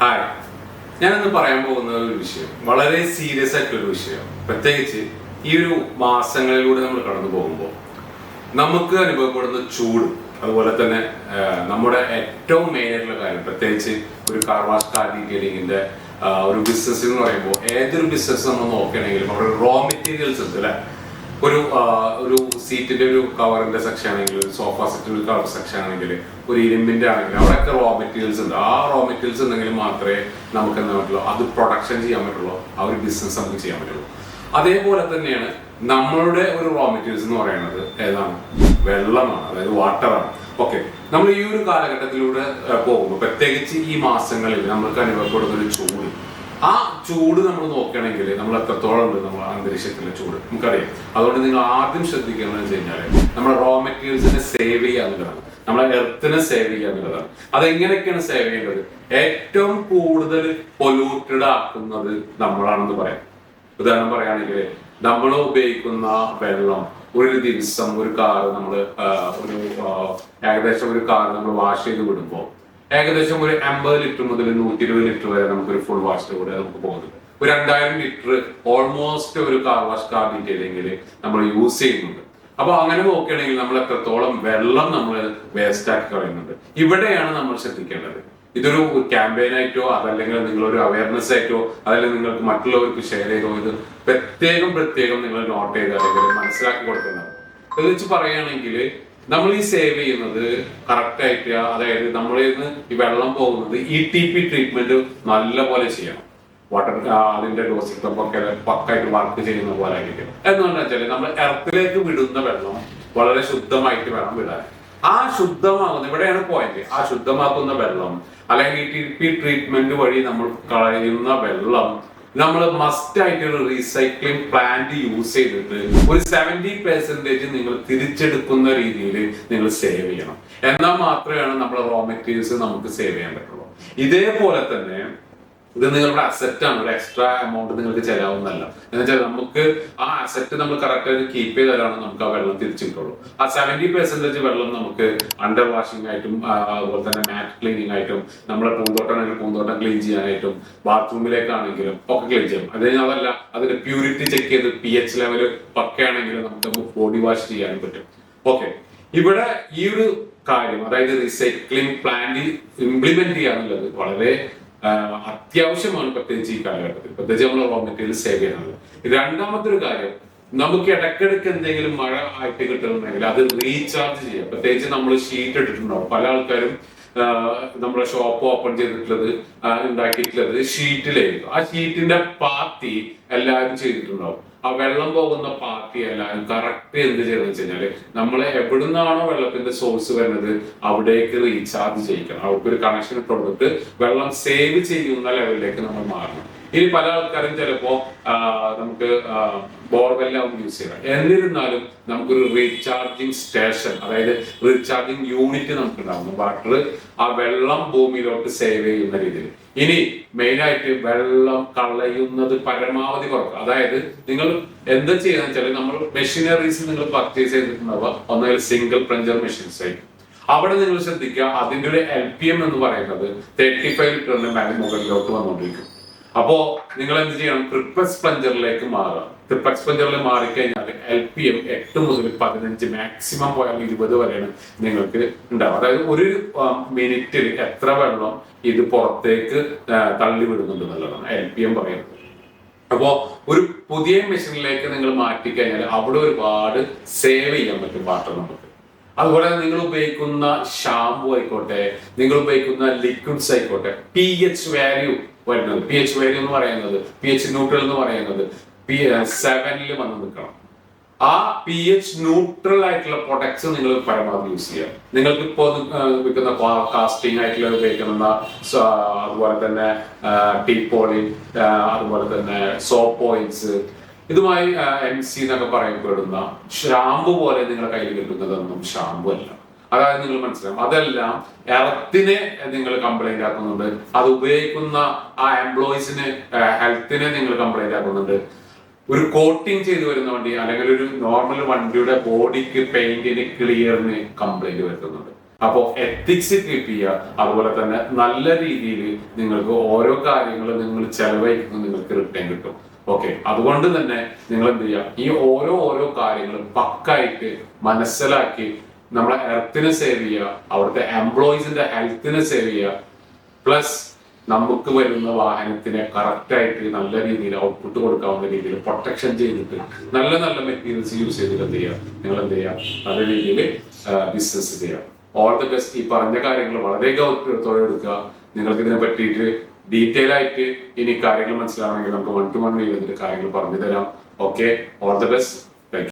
Hi. ഞാനിന്ന് പറയാൻ പോകുന്ന ഒരു വിഷയം വളരെ സീരിയസ് ആയിട്ടുള്ള ഒരു വിഷയം. പ്രത്യേകിച്ച് ഈ ഒരു മാസങ്ങളിലൂടെ നമ്മൾ കടന്നു പോകുമ്പോൾ നമുക്ക് അനുഭവപ്പെടുന്ന ചൂട് അതുപോലെ തന്നെ നമ്മുടെ ഏറ്റവും മെയിൻ ആയിട്ടുള്ള കാര്യം പ്രത്യേകിച്ച് ഒരു കാർ വാഷ് കാർ ഡീറ്റെയിലിങ്ങിന്റെ ഒരു ബിസിനസ് എന്ന് പറയുമ്പോൾ ഏതൊരു ബിസിനസ് നമ്മൾ നോക്കുകയാണെങ്കിലും അവിടെ റോ മെറ്റീരിയൽസ് ഉണ്ട് അല്ലെ? ഒരു ഒരു സീറ്റിന്റെ ഒരു കവറിന്റെ സെക്ഷൻ ആണെങ്കിൽ സോഫ സെറ്റിന്റെ ഒരു കവർ സെക്ഷൻ ആണെങ്കിൽ ഒരു ഇരുമ്പിന്റെ ആണെങ്കിൽ അവിടെയൊക്കെ റോ മെറ്റീരിയൽസ് ഉണ്ട്. ആ റോ മെറ്റീരിയൽസ് ഉണ്ടെങ്കിൽ മാത്രമേ നമുക്ക് എന്താ പറ്റുള്ളൂ? അത് പ്രൊഡക്ഷൻ ചെയ്യാൻ പറ്റുള്ളൂ. ആ ഒരു ബിസിനസ് നമുക്ക് ചെയ്യാൻ പറ്റുള്ളൂ. അതേപോലെ തന്നെയാണ് നമ്മളുടെ ഒരു റോ മെറ്റീരിയൽസ് എന്ന് പറയുന്നത് ഏതാണ്? വെള്ളമാണ് അതായത് വാട്ടറാണ് ഓക്കെ നമ്മൾ ഈ ഒരു കാലഘട്ടത്തിലൂടെ പോകുമ്പോൾ പ്രത്യേകിച്ച് ഈ മാസങ്ങളിൽ നമ്മൾക്ക് അനുഭവപ്പെടുന്ന ഒരു ചൂട്. ആ ചൂട് നമ്മൾ നോക്കുകയാണെങ്കിൽ നമ്മൾ എത്രത്തോളം ഉണ്ട് നമ്മൾ അന്തരീക്ഷത്തിലെ ചൂട്? നമുക്കറിയാം. അതുകൊണ്ട് നിങ്ങൾ ആദ്യം ശ്രദ്ധിക്കേണ്ടത് വെച്ച് കഴിഞ്ഞാൽ നമ്മുടെ റോ മെറ്റീരിയൽസിനെ സേവ് ചെയ്യുക എന്നുള്ളതാണ്. നമ്മളെ എർത്തിനെ സേവ് ചെയ്യുക എന്നുള്ളതാണ്. അതെങ്ങനെയൊക്കെയാണ് സേവ് ചെയ്യേണ്ടത്? ഏറ്റവും കൂടുതൽ പൊല്യൂട്ടഡ് ആക്കുന്നത് നമ്മളാണെന്ന് പറയാം. ഉദാഹരണം പറയുകയാണെങ്കിൽ നമ്മൾ ഉപയോഗിക്കുന്ന വെള്ളം ഒരു ദിവസം ഒരു കാർ നമ്മൾ ഒരു ഏകദേശം ഒരു കാർ നമ്മൾ വാഷ് ചെയ്ത് വിടുമ്പോൾ ഏകദേശം ഒരു അമ്പത് ലിറ്റർ മുതൽ നൂറ്റി ഇരുപത് ലിറ്റർ വരെ നമുക്ക് ഒരു ഫുൾ വാഷിന്റെ കൂടെ നമുക്ക് പോകുന്നുണ്ട്. ഒരു രണ്ടായിരം ലിറ്റർ ഓൾമോസ്റ്റ് ഒരു കാർ വാഷ് കാർ ഡീറ്റെയിലിംഗിൽ നമ്മൾ യൂസ് ചെയ്യുന്നുണ്ട്. അപ്പൊ അങ്ങനെ നോക്കുകയാണെങ്കിൽ നമ്മൾ എത്രത്തോളം വെള്ളം നമ്മൾ വേസ്റ്റ് ആക്കി കളയുന്നുണ്ട്. ഇവിടെയാണ് നമ്മൾ ശ്രദ്ധിക്കേണ്ടത്. ഇതൊരു ക്യാമ്പയിൻ ആയിട്ടോ അതല്ലെങ്കിൽ നിങ്ങളൊരു അവയർനെസ് ആയിട്ടോ അതല്ലെങ്കിൽ നിങ്ങൾക്ക് മറ്റുള്ളവർക്ക് ഷെയർ ചെയ്തോ ഇത് പ്രത്യേകം പ്രത്യേകം നിങ്ങൾ നോട്ട് ചെയ്ത് അല്ലെങ്കിൽ മനസ്സിലാക്കി കൊടുക്കുന്നത് വെച്ച് പറയുകയാണെങ്കിൽ നമ്മൾ ഈ സേവ് ചെയ്യുന്നത് കറക്റ്റ് ആയിട്ട് അതായത് നമ്മളിൽ നിന്ന് ഈ വെള്ളം പോകുന്നത് ഇ ടി പി ട്രീറ്റ്മെന്റ് നല്ലപോലെ ചെയ്യണം. വാട്ടർ അതിന്റെ ഡോസിൽ ഒക്കെ പക്കായിട്ട് വർക്ക് ചെയ്യുന്ന പോലെ ആയിരിക്കും. എന്നുകൊണ്ട് വെച്ചാൽ നമ്മൾ എർത്തിലേക്ക് വിടുന്ന വെള്ളം വളരെ ശുദ്ധമായിട്ട് വേണം വിടാൻ. ആ ശുദ്ധമാകുന്ന ഇവിടെയാണ് പോയിന്റ് ആ ശുദ്ധമാക്കുന്ന വെള്ളം അല്ലെങ്കിൽ ടി പി ട്രീറ്റ്മെന്റ് വഴി നമ്മൾ കളയുന്ന വെള്ളം നമ്മൾ മസ്റ്റ് ആയിട്ട് ഒരു റീസൈക്ലിംഗ് പ്ലാന്റ് യൂസ് ചെയ്തിട്ട് ഒരു സെവന്റി പെർസെന്റേജ് നിങ്ങൾ തിരിച്ചെടുക്കുന്ന രീതിയിൽ നിങ്ങൾ സേവ് ചെയ്യണം. എന്നാൽ മാത്രമേ നമ്മുടെ റോ മെറ്റീരിയൽസ് നമുക്ക് സേവ് ചെയ്യാൻ പറ്റുള്ളൂ. ഇതേപോലെ തന്നെ ഇത് നിങ്ങളുടെ ആണ്. ഒരു എക്സ്ട്രാ എമൗണ്ട് നിങ്ങൾക്ക് ചെലവെന്നല്ല എന്ന് വെച്ചാൽ നമുക്ക് ആ അസറ്റ് നമ്മൾ കറക്റ്റ് ആയിട്ട് കീപ്പ് ചെയ്താലാണ് നമുക്ക് ആ വെള്ളം തിരിച്ചു കിട്ടുള്ളൂ ആ സെവന്റി പെർസെന്റേജ് വെള്ളം നമുക്ക് അണ്ടർ വാഷിംഗ് ആയിട്ടും അതുപോലെ തന്നെ മാറ്റ് ക്ലീനിങ് ആയിട്ടും നമ്മുടെ പൂന്തോട്ടമാണെങ്കിൽ പൂന്തോട്ടം ക്ലീൻ ചെയ്യാനായിട്ടും ബാത്റൂമിലേക്കാണെങ്കിലും ഒക്കെ ക്ലീൻ ചെയ്യാം. അത് കഴിഞ്ഞാൽ അതല്ല അതിന്റെ പ്യൂരിറ്റി ചെക്ക് ചെയ്ത് പി എച്ച് ലെവൽ പക്കയാണെങ്കിലും നമുക്ക് ബോഡി വാഷ് ചെയ്യാനും പറ്റും. ഓക്കെ ഇവിടെ ഈ ഒരു കാര്യം അതായത് റീസൈക്ലിംഗ് പ്ലാന്റ് ഇംപ്ലിമെന്റ് ചെയ്യാന്നുള്ളത് വളരെ അത്യാവശ്യമാണ് പ്രത്യേകിച്ച് ഈ കാലഘട്ടത്തിൽ. പ്രത്യേകിച്ച് നമ്മൾ റോ മെറ്റീരിയൽ സേവ് രണ്ടാമത്തെ ഒരു കാര്യം നമുക്ക് ഇടയ്ക്കിടയ്ക്ക് എന്തെങ്കിലും മഴ ആയിട്ട് കിട്ടുന്നുണ്ടെങ്കിൽ അത് റീചാർജ് ചെയ്യാം. പ്രത്യേകിച്ച് നമ്മൾ ഷീറ്റ് ഇട്ടിട്ടുണ്ടാവും. പല ആൾക്കാരും നമ്മുടെ ഷോപ്പ് ഓപ്പൺ ചെയ്തിട്ടുള്ളത് ഉണ്ടാക്കിയിട്ടുള്ളത് ഷീറ്റിലായിരുന്നു ആ ഷീറ്റിന്റെ പാർട്ടി എല്ലാവരും ചെയ്തിട്ടുണ്ടാവും. ആ വെള്ളം പോകുന്ന പാർട്ടി എല്ലാവരും കറക്റ്റ് എന്ത് ചെയ്തെന്ന് വെച്ച് കഴിഞ്ഞാൽ നമ്മൾ എവിടുന്നാണോ വെള്ളത്തിന്റെ സോഴ്സ് വരുന്നത് അവിടേക്ക് റീചാർജ് ചെയ്യിക്കണം. അവർക്ക് ഒരു കണക്ഷൻ കൊടുത്ത് വെള്ളം സേവ് ചെയ്യുന്ന ലെവലിലേക്ക് നമ്മൾ മാറണം. ഇനി പല ആൾക്കാരും ചിലപ്പോ നമുക്ക് ബോർവെല്ലാം യൂസ് ചെയ്യാം. എന്നിരുന്നാലും നമുക്കൊരു റീചാർജിങ് സ്റ്റേഷൻ അതായത് റീചാർജിങ് യൂണിറ്റ് നമുക്ക് ഉണ്ടാവുന്നു വാട്ടർ ആ വെള്ളം ഭൂമിയിലോട്ട് സേവ് ചെയ്യുന്ന രീതിയിൽ. ഇനി മെയിനായിട്ട് വെള്ളം കളയുന്നത് പരമാവധി കുറക്കുക. അതായത് നിങ്ങൾ എന്താ ചെയ്യുക വെച്ചാൽ നമ്മൾ മെഷീനറീസ് നിങ്ങൾ പർച്ചേസ് ചെയ്തിട്ടുണ്ടാവുക. ഒന്നുകിൽ സിംഗിൾ പ്രഞ്ചർ മെഷീൻസ് ആയിരിക്കും. അവിടെ നിങ്ങൾ ശ്രദ്ധിക്കുക അതിന്റെ ഒരു എൽ പി എം എന്ന് പറയുന്നത് തേർട്ടി ഫൈവ് ലിറ്ററിന് മുകളിലോട്ട് വന്നുകൊണ്ടിരിക്കും. അപ്പോ നിങ്ങൾ എന്ത് ചെയ്യണം? ട്രിപ്പക്സ് പ്ലഞ്ചറിലേക്ക് മാറുക. ട്രിപ്പക്സ് പ്ലഞ്ചറിൽ മാറിക്കഴിഞ്ഞാൽ എൽ പി എം എട്ട് മുതൽ പതിനഞ്ച് മാക്സിമം പോയാൽ ഇരുപത് വരെയാണ് നിങ്ങൾക്ക് ഉണ്ടാവുക. അതായത് ഒരു മിനിറ്റിൽ എത്ര വെള്ളം ഇത് പുറത്തേക്ക് ആ, തള്ളി വിടുന്നുണ്ട് എന്നുള്ളതാണ് എൽ പി എം പറയുന്നത്. അപ്പോ ഒരു പുതിയ മെഷീനിലേക്ക് നിങ്ങൾ മാറ്റിക്കഴിഞ്ഞാൽ അവിടെ ഒരുപാട് സേവ് ചെയ്യാൻ പറ്റും വാട്ടർ നമുക്ക്. അതുപോലെ നിങ്ങൾ ഉപയോഗിക്കുന്ന ഷാമ്പു ആയിക്കോട്ടെ നിങ്ങൾ ഉപയോഗിക്കുന്ന ലിക്വിഡ്സ് ആയിക്കോട്ടെ പി എച്ച് വാല്യൂ വരുന്നത് പി എച്ച് വാല്യൂ എന്ന് പറയുന്നത് പി എച്ച് ന്യൂട്രൽ എന്ന് പറയുന്നത് പി സെവനിൽ വന്ന് നിൽക്കണം. ആ പി എച്ച് ന്യൂട്രൽ ആയിട്ടുള്ള പ്രൊഡക്ട്സ് നിങ്ങൾ പരമാവധി യൂസ് ചെയ്യുക. നിങ്ങൾക്ക് ഇപ്പോൾ വിൽക്കുന്ന കാസ്റ്റിംഗ് ആയിട്ടുള്ള ഉപയോഗിക്കുന്ന അതുപോലെ തന്നെ ടീ പോളി അതുപോലെ തന്നെ സോപ്പ് ഓയിൽസ് ഇതുമായി എം സി എന്നൊക്കെ പറയപ്പെടുന്ന ഷാമ്പു പോലെ നിങ്ങളുടെ കയ്യിൽ കിട്ടുന്നതൊന്നും ഷാമ്പു അല്ല. അതായത് നിങ്ങൾ മനസ്സിലാവും അതെല്ലാം എറത്തിനെ നിങ്ങൾ കംപ്ലൈന്റ് ആക്കുന്നുണ്ട്. അത് ഉപയോഗിക്കുന്ന ആ എംപ്ലോയീസിന് ഹെൽത്തിനെ നിങ്ങൾ കംപ്ലൈന്റ് ആക്കുന്നുണ്ട്. ഒരു കോട്ടിങ് ചെയ്തു വരുന്ന വണ്ടി അല്ലെങ്കിൽ ഒരു നോർമൽ വണ്ടിയുടെ ബോഡിക്ക് പെയിന്റിന് ക്ലിയറിന് കംപ്ലൈന്റ് വരുത്തുന്നുണ്ട്. അപ്പോൾ എത്തിക്സ് കീപ്പ് അതുപോലെ തന്നെ നല്ല രീതിയിൽ നിങ്ങൾക്ക് ഓരോ കാര്യങ്ങളും നിങ്ങൾ ചെലവഴിക്കുന്ന നിങ്ങൾക്ക് റിട്ടേൺ കിട്ടും. ഓക്കെ അതുകൊണ്ട് തന്നെ നിങ്ങൾ എന്ത് ചെയ്യുക ഈ ഓരോ ഓരോ കാര്യങ്ങളും പക്കായിട്ട് മനസ്സിലാക്കി നമ്മളെ എർത്തിനെ സേവ് ചെയ്യുക അവിടുത്തെ എംപ്ലോയീസിന്റെ ഹെൽത്തിനെ സേവ് ചെയ്യുക പ്ലസ് നമുക്ക് വരുന്ന വാഹനത്തിനെ കറക്റ്റായിട്ട് നല്ല രീതിയിൽ ഔട്ട്പുട്ട് കൊടുക്കാവുന്ന രീതിയിൽ പ്രൊട്ടക്ഷൻ ചെയ്തിട്ട് നല്ല നല്ല മെറ്റീരിയൽസ് യൂസ് ചെയ്തിട്ട് എന്ത് ചെയ്യുക നിങ്ങൾ എന്ത് ചെയ്യുക നല്ല രീതിയിൽ ബിസിനസ് ചെയ്യുക ഓൾ ദി ബെസ്റ്റ് ഈ പറഞ്ഞ കാര്യങ്ങൾ വളരെ ഗൗരവത്തോടെ എടുക്കുക. നിങ്ങൾക്ക് ഇതിനെ പറ്റിയിട്ട് ഡീറ്റെയിൽ ആയിട്ട് ഇനി കാര്യങ്ങൾ മനസ്സിലാവണമെങ്കിൽ നമുക്ക് വൺ ടു വൺ വന്നിട്ട് കാര്യങ്ങൾ പറഞ്ഞു തരാം. Okay all the best